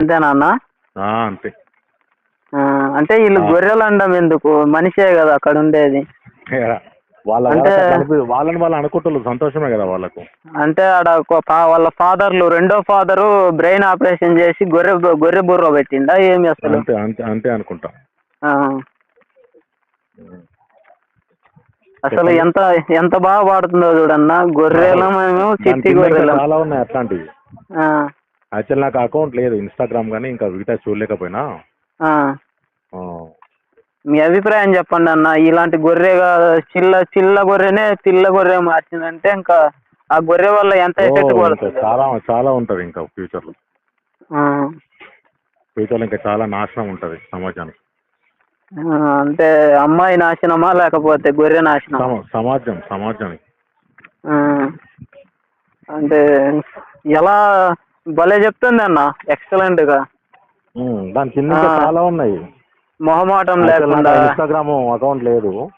అంతేనా అన్న ఆ, అంతే. అంటే వీళ్ళు. గొర్రెలు అండం ఎందుకు? మనిషే కదా అక్కడ ఉండేది వాళ్ళ అంటే- వాళ్ళని వాళ్ళు అనుకుంటున్నారు సంతోషమే కదా వాళ్ళకు. అంటే ఆడ వాళ్ళ ఫాదర్లు రెండో ఫాదరు బ్రెయిన్ ఆపరేషన్ చేసి గొర్రె గొర్రె బుర్ర పెట్టిండా? ఏమి అసలు? అంతే అంతే అంతే అనుకుంటా. అసలు ఎంత ఎంత బాగా పాడుతుందో చూడన్న గొర్రెల మేము దాని చిట్టి గొర్రెలం. చాలా ఉన్నాయి అట్లాంటివి. యాక్చువల్ నాకు అకౌంట్ లేదు ఇన్స్టాగ్రామ్ కానీ ఇంకా మిగతా చూడలేకపోయినా. మీ అభిప్రాయం చెప్పండి అన్న ఇలాంటి గొర్రెగా చిల్ల చిల్ల గొర్రెనే పిల్ల గొర్రె మార్చిందంటే ఇంకా ఆ గొర్రె వల్ల ఎంత ఎఫెక్ట్ పడుతుంది? చాలా చాలా ఉంటది ఇంకా ఫ్యూచర్లో. ఫ్యూచర్లో ఇంకా చాలా నాశనం ఉంటది సమాజానికి. అంటే అమ్మాయి నాశనమా లేకపోతే గొర్రె నాశనమా? సమ- సమాజం సమాజానికి. అంటే ఎలా భలే చెప్తుంది అన్న. ఎక్సలెంట్గా. దాని కింద ఇంకా. చాలా ఉన్నాయి. మొహమాటం లేకుండా. ఇన్స్టాగ్రామ్ అకౌంట్ లేదు.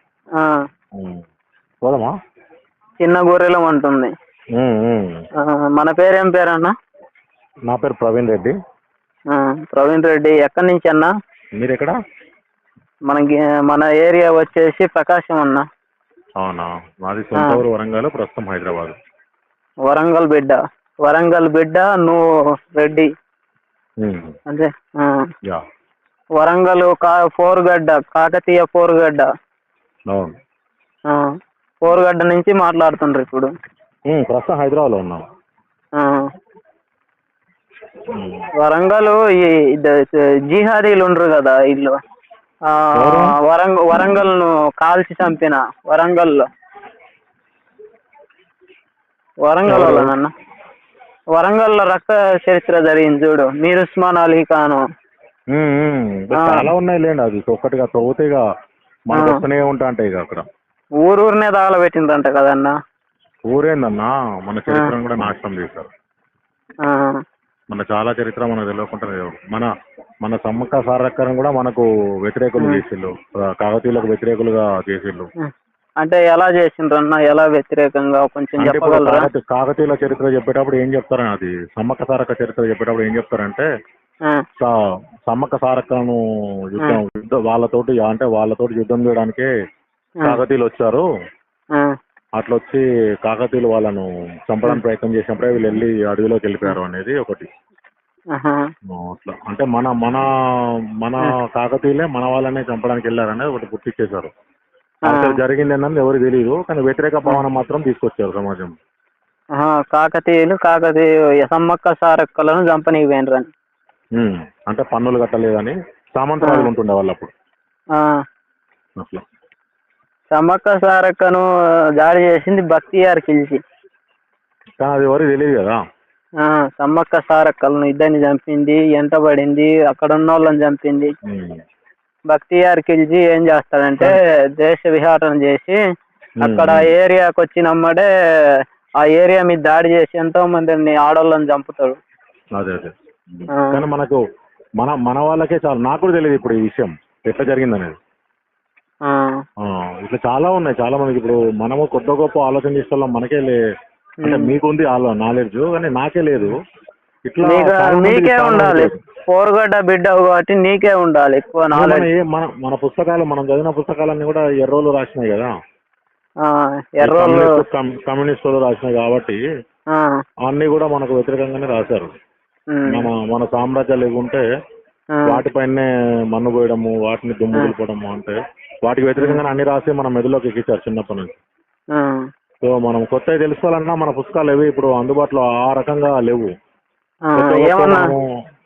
పోదామా? చిన్న గొర్రెలం అంటుంది. ఉమ్, ఉమ్. ఆ, మన పేరేం పేరన్న? నా పేరు ప్రవీణ్ రెడ్డి. ప్రవీణ్ రెడ్డి. ఎక్కడి నుంచి అన్న? మీరు ఎక్కడ మనకి మన ఏరియా వచ్చేసి ప్రకాశం అన్న. అవునా? మాది సొంత. ఊరు వరంగల్ ప్రస్తుతం హైదరాబాద్. వరంగల్ బిడ్డ. వరంగల్ బిడ్డ నువ్వు రెడ్డి. యా. వరంగల్ కా పోరుగడ్డ కాకతీయ పోరుగడ్డ. పోరుగడ్డ నుంచి మాట్లాడుతుండ్రు ఇప్పుడు. ప్రస్తుతం హైదరాబాద్లో ఉన్నాం. ఆ. ఉమ్. వరంగల్ జిహాదీలు ఉండరు కదా ఇల్లు? వరంగ వరంగల్ను కాల్చి చంపిన వరంగల్ ఎవరు? వాళ్ళనన్న వరంగల్లో రక్త చరిత్ర జరిగింది చూడు. మీర్ ఉస్మాన్ అలీ ఖాన్. చాలా ఉన్నాయి లేండి అది. ఒక్కటిగా తవ్వుతే ఇక మనకు. వస్తూనే ఉంటా ఉంటాయి ఇక అక్కడ. ఊరూరునే తగలబెట్టిందంట కదన్న? ఊరేందన్నా? మన చరిత్రను కూడా నాశనం చేశారు. మన చాలా చరిత్ర మనకు తెలియకుండా. మన మన సమ్మక్క సారక్కరం కూడా మనకు వ్యతిరేకులు. చేసిళ్ళు. కాకతీయులకు వ్యతిరేకులుగా చేసిళ్ళు. అంటే ఎలా చేసిండ్రు అన్న ఎలా వ్యతిరేకంగా కొంచెం అంటే ఇప్పుడు చెప్పగలరా? కాకతీ- కాకతీయుల చరిత్ర చెప్పేటప్పుడు ఏం చెప్తారని అది? సమ్మక్క సారక్క చరిత్ర చెప్పేటప్పుడు ఏం చెప్తారంటే ఆ, స- సమ్మక్క సారక్కను యుద్ధం యుద్ధ వాళ్ళతోటి అంటే వాళ్ళతోటి యుద్ధం చేయడానికే ఆ, కాకతీయులు వచ్చారు. ఆ, అట్లా వచ్చి కాకతీయులు వాళ్ళను చంపడానికి ప్రయత్నం చేసినప్పుడే వీళ్ళు వెళ్ళి అడవిలోకి వెళ్ళిపోయారు అనేది ఒకటి. ఆహా, ఆ, అట్లా. అంటే మన మన మన కాకతీయులే మన వాళ్ళనే చంపడానికి వెళ్ళారనేది ఒకటి గుర్తించేశారు ఆ. అసలు జరిగింది అన్నది ఎవరికి తెలియదు కానీ వ్యతిరేక భావన మాత్రం తీసుకొచ్చారు సమాజం. కాకతీయులు కాకతీయ సమ్మక్క సారక్కలను చంపనీకి పోయినరని ఉమ్, అంటే పన్నులు కట్టలేదని సామంతరాజులు ఉంటుండే వాళ్ళు అప్పుడు అట్లా. సమ్మక్క సారక్కను దాడి చేసింది బక్తియార్ ఖిల్జీ కానీ అది ఎవరికి తెలియదు కదా. ఆ, సమ్మక్క సారక్కలను ఇద్దరిని చంపింది ఎంటబడింది అక్కడ ఉన్న వాళ్ళని చంపింది బక్తియార్ ఖిల్జీ ఏం చేస్తాడంటే దేశ విహారం చేసి అక్కడ. ఏరియాకి వచ్చినమ్మడే ఆ ఏరియా మీద దాడి చేసి ఎంతో మందిని ఆడోళ్ళని చంపుతాడు. అదే అదే. కానీ మనకు మన మన వాళ్ళకే చాలు. నాకు కూడా తెలియదు ఇప్పుడు ఈ విషయం. ఎట్లా జరిగిందనేది. ఆ, ఆ, ఇట్లా చాలా ఉన్నాయి. చాలా మందికి ఇప్పుడు మనము కొత్త గొప్ప ఆలోచన చేసేవాళ్ళం మనకే లే అంటే. మీకుంది నాలెడ్జ్ కానీ నాకే లేదు. ఇట్లా చాలా ఉండాలి. పోరుగడ్డ బిడ్డ కాబట్టి నీకే ఉండాలి ఎక్కువ మన నాలెడ్జ్ మన మన పుస్తకాలు మనం చదివిన పుస్తకాలన్నీ కూడా ఎర్రోలు రాసినాయి కదా. ఎర్రోళ్ళు కమ్యూనిస్ట్ కమ్- కమ్యూనిస్ట్ వాళ్ళు రాసినాయి కాబట్టి అన్ని కూడా మనకు వ్యతిరేకంగానే రాశారు. మన మన సామ్రాజ్యాలు లేకుంటే ఆ, వాటిపైనే మన్ను పోయడము వాటిని దుమ్ము. దులపడము అంటే వాటికి వ్యతిరేకంగానే అన్ని రాసి మన మెదడులోకి ఎక్కించారు చిన్నప్పటి నుంచి. సో మనం కొత్తవి తెలుసుకోవాలన్నా మన పుస్తకాలు ఏవి ఇప్పుడు అందుబాటులో ఆ రకంగా లేవు.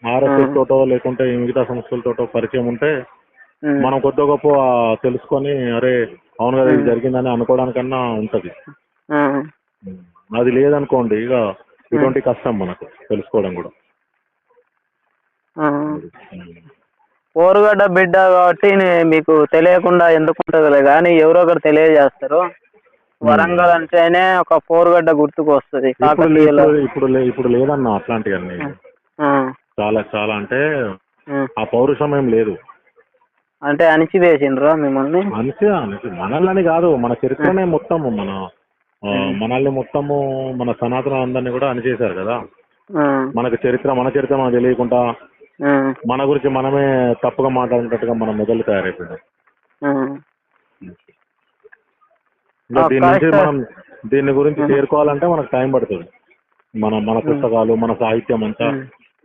ఆర్ఎస్ఎస్ తోటో లేకుంటే మిగతా సంస్థలతోటో పరిచయం ఉంటే మనం కొత్త గొప్ప తెలుసుకొని అరే అవును కదా ఇది జరిగిందని అనుకోవడానికన్నా ఉంటది. అది లేదనుకోండి ఇక ఇటువంటి కష్టం మనకు తెలుసుకోవడం కూడా. పోరుగడ్డ బిడ్డ కాబట్టి మీకు తెలియకుండా ఎందుకు ఉంటుందిలే కానీ ఎవరో ఒకరు తెలియజేస్తారు. వరంగల్ అంటేనే ఒక పోరుగడ్డ గుర్తుకు వస్తుంది ఇప్పుడు ఇప్పుడు లేదన్న అట్లాంటివన్నీ. చాలా చాలా అంటే ఆ. పౌరుషం ఏం లేదు. అంటే అణిచివేసిండ్రా మిమ్మల్ని? మనిషి మనల్ని కాదు మన చరిత్రనే మొత్తము మన మనల్ని మొత్తము మన సనాతన అందరినీ కూడా అనిచేశారు కదా. మనకు చరిత్ర మన చరిత్ర మనకు తెలియకుండా మన గురించి మనమే తప్పుగా మాట్లాడినట్టుగా మన. ఇంకా ఆ, దీని నుంచి. మనం దీని గురించి చేరుకోవాలంటే మనకు టైం పడుతుంది. మన మన పుస్తకాలు మన సాహిత్యం అంతా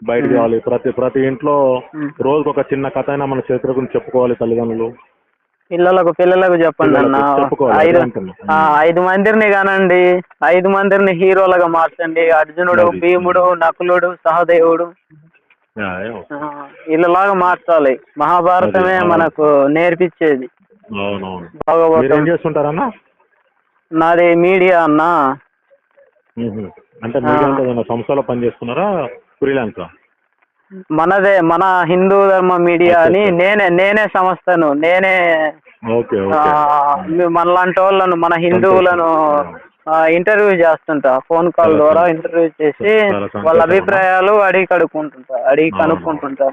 ఉమ్. బయటకు రావాలి. ప్రతి ప్రతి ఇంట్లో. రోజుకు ఒక చిన్న కథ అయినా మన చరిత్ర గురించి చెప్పుకోవాలి తల్లిదండ్రులు. పిల్లలకు పిల్లలకు చెప్పండి అన్న. ఐదు ఐదు మందిని కానండి. ఐదు మందిని హీరోలుగా మార్చండి. అర్జునుడు. భీముడు నకులుడు సహదేవుడు. వీళ్ళలాగా మార్చాలి. మహాభారతమే. మనకు నేర్పించేది. భాగవతం. చేస్తుంటారన్నా? నాది మీడియా అన్న. అంటే సంస్థలో పనిచేస్తున్నారా? ఫ్రీలాన్సా మనదే మన హిందూ ధర్మ మీడియా అని నేనే నేనే సంస్థను నేనే మనలాంటి వాళ్ళను మన హిందువులను ఇంటర్వ్యూ చేస్తుంటా. ఫోన్ కాల్ ద్వారా. ఇంటర్వ్యూ చేసి వాళ్ళ. అభిప్రాయాలు అడిగి కడుక్కుంటుంటా అడిగి. కనుక్కుంటుంటా.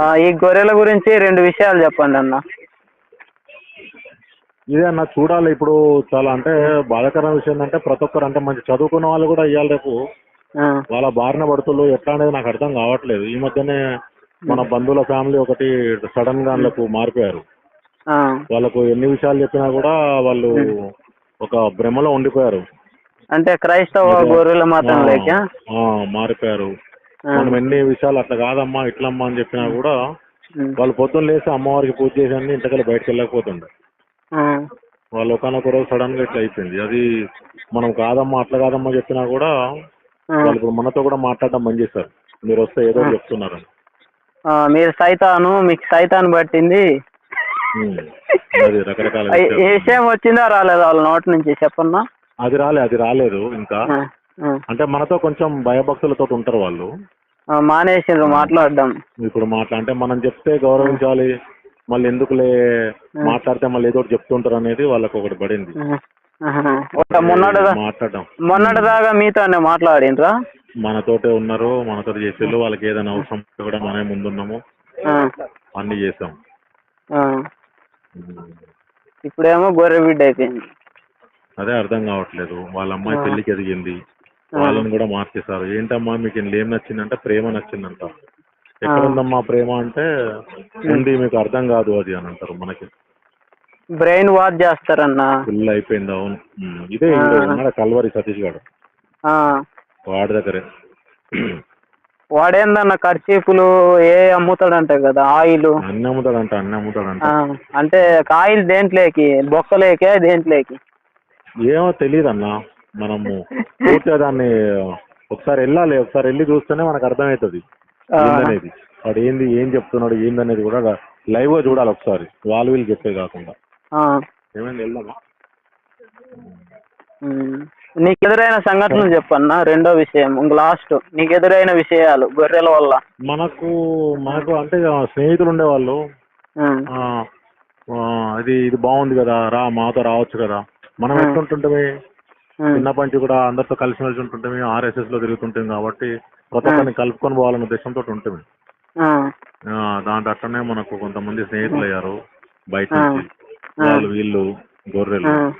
ఆ, ఈ గొర్రెల గురించి రెండు విషయాలు చెప్పండి అన్న. ఇదే అన్న చూడాలి. ఇప్పుడు చాలా అంటే బాధాకరమైన విషయం ఏంటంటే ప్రతి ఒక్కరు అంటే మంచి చదువుకున్న వాళ్ళు కూడా ఇవాళ రేపు. వాళ్ళ బారిన పడుతులు ఎట్లా అనేది నాకు అర్థం కావట్లేదు. ఈ మధ్యనే మన బంధువుల ఫ్యామిలీ ఒకటి సడన్గా వాళ్ళకు మారిపోయారు. వాళ్ళకు ఎన్ని విషయాలు చెప్పినా కూడా వాళ్ళు ఒక భ్రమలో ఉండిపోయారు. అంటే క్రైస్తవ గొర్రెల మతం లేక? మారిపోయారు. మనం ఎన్ని విషయాలు అట్లా కాదమ్మా ఇట్లమ్మా అని చెప్పినా కూడా వాళ్ళు పొద్దున్న లేసి అమ్మవారికి పూజ చేసి అన్ని ఇంతకల్లా బయటకు వెళ్ళకపోతుండే వాళ్ళు ఒకనొక రోజు సడన్గా ఇట్లా అయిపోయింది. అది మనం కాదమ్మా అట్లా కాదమ్మా చెప్పినా కూడా వాళ్ళు ఇప్పుడు మనతో కూడా మాట్లాడడం బంద్ చేశారు మీరు వస్తే ఏదో ఒకటి చెప్తున్నారని. మీరు సైతాను మీకు సైతాన్ పట్టింది. ఏ. విషయం వచ్చిందా రాలేదా వాళ్ళ నోటి నుంచి చెప్పన్నా. అది రాలే అది రాలేదు ఇంకా. అంటే మనతో కొంచెం భయభక్తులతో ఉంటారు వాళ్ళు. ఆ, మానేసిండ్రు మాట్లాడడం. ఇప్పుడు మాట్లా అంటే మనం చెప్తే గౌరవించాలి మళ్ళీ ఎందుకులే మాట్లాడితే మళ్ళీ ఏదో చెప్తుంటారు అనేది వాళ్ళకి ఒకటి పడింది. ఆహా. ఒక మొన్నటిదా మాట్లాడడం మొన్నటిదాకా మీతోనే మాట్లాడిండ్రా? మనతోటే ఉన్నారు మనతో చేసేళ్ళు వాళ్ళకి ఏదైనా అవసరం కూడా మనమే ముందున్నాము. అన్ని చేసాం. ఇప్పుడేమో గొర్రె బిడ్డ అయిపోయింది. అదే అర్థం కావట్లేదు. వాళ్ళ అమ్మాయి పెళ్ళికి ఎదిగింది. వాళ్ళని కూడా మార్చేశారు. ఏంటమ్మా మీకు ఏం నచ్చిందంటే ప్రేమ నచ్చిందంట. ఎక్కడ ఉందమ్మా ప్రేమ అంటే ఉంది మీకు అర్థం కాదు అది అని అంటారు మనకి. బ్రెయిన్ వాష్ చేస్తారన్న. ఫుల్ అయిపోయింది అవును. ఇదే ఉన్నాడు కల్వరి సతీష్ గారు ఆ. వాడి దగ్గరే. వాడేందన్న ఖర్చీపులు ఏ అమ్ముతాడంట కదా ఆయిల్. అన్ని అమ్ముతాడంట అన్ని అమ్ముతాడంట. అంటే ఆయిల్ దేంట్లోకి బొక్కలేకే దేంట్లోకి. ఏమో తెలియదు అన్న మనము. పూర్తిగా దాన్ని ఒకసారి వెళ్ళాలి ఒకసారి వెళ్ళి చూస్తేనే మనకు అర్థమవుతుంది. ఏందనేది? వాడు ఏంది ఏం చెప్తున్నాడు ఏందనేది కూడా లైవ్గా చూడాలి ఒకసారి. వాళ్ళు వీళ్ళు చెప్పే కాకుండా. నీకు ఎదురైన సంఘటనలు చెప్పన్నా? రెండో విషయం ఇంక లాస్ట్. నీకు ఎదురైన విషయాలు గొర్రెల వల్ల. మనకు మనకు అంటే స్నేహితులు ఉండేవాళ్ళు. ఆ, ఇది బాగుంది కదా రా మాతో రావచ్చు కదా. మనం ఎట్లుంటుంటే. చిన్నప్పటి నుంచి కూడా అందరితో కలిసిమెలిసి ఉంటుంటే ఆర్ఎస్ఎస్లో తిరుగుతుంటాం కాబట్టి ప్రతి ఒక్కరిని కలుపుకొని పోవాలన్న ఉద్దేశంతో ఉంటుంది ఆ. దాంట్లో అట్లనే మనకు కొంతమంది స్నేహితులు అయ్యారు బయట నుంచి. వాళ్ళు వీళ్ళు గొర్రెలు.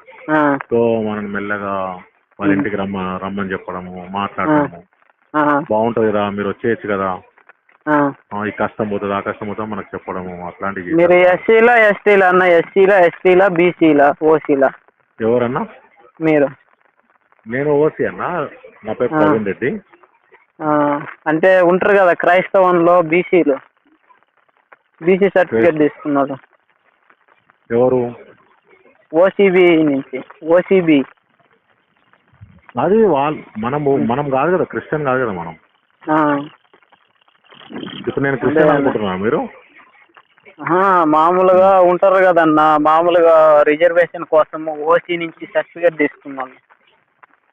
సో మనం మెల్లగా వాళ్ళ ఇంటికి రమ్మ రమ్మని చెప్పడము మాట్లాడడము. ఆ. బాగుంటది రా మీరు వచ్చేయచ్చు కదా. ఈ కష్టం పోతుంది ఆ కష్టం పోతుంది మనకు చెప్పడము అట్లాంటివి మీరు ఎస్సీలా ఎస్టీలా అన్న ఎస్సీలా ఎస్టీలా బీసీలా ఓసీలా? ఎవరన్నా? మీరు. నేను ఓసి అన్న నా పేరు ప్రవీణ్ రెడ్డి. అంటే ఉంటారు కదా క్రైస్తవంలో బీసీలు. బీసీ సర్టిఫికేట్ తీసుకున్నారు. ఎవరు? ఓసీబీ నుంచి. ఓసీబీ అది వాళ్ళు మనము మనం కాదు కదా క్రిస్టియన్ కాదు కదా మనం. ఇప్పుడు నేను క్రిస్టియన్ అనుకుంటున్నా మీరు? మామూలుగా ఉంటారు కదన్న మామూలుగా రిజర్వేషన్ కోసం ఓసీ నుంచి సర్టిఫికేట్ తీసుకున్నాను.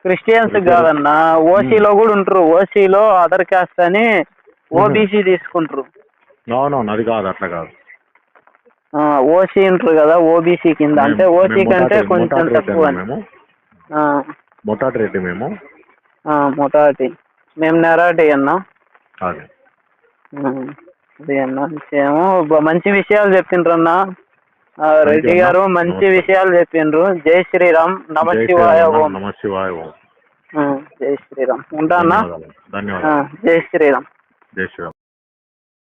క్రిస్టియన్స్ కాదన్న ఓసీలో కూడా ఉంటారు. ఓసీలో అదర్ కాస్ట్ అని ఓబీసీ తీసుకుంటారు. అవునవును అది కాదు అట్లా కాదు. ఓసీ ఉంటారు కదా ఓబీసీ కింద. అంటే ఓసీ కంటే కొంచెం తక్కువ మొటాటి రెడ్డి మేము? మొటాటి మేము? నెరాటి అన్న. అది. అన్న. విషయము మంచి విషయాలు చెప్పిండ్రు అన్న. ఆ, రెడ్డి. గారు మంచి. విషయాలు చెప్పిండ్రు. జై శ్రీరామ్. నమ శివాయ ఓం. నమ శివాయ ఓం. జై శ్రీరామ్. ఉంటా అన్న? జై శ్రీరామ్. జై శ్రీరామ్.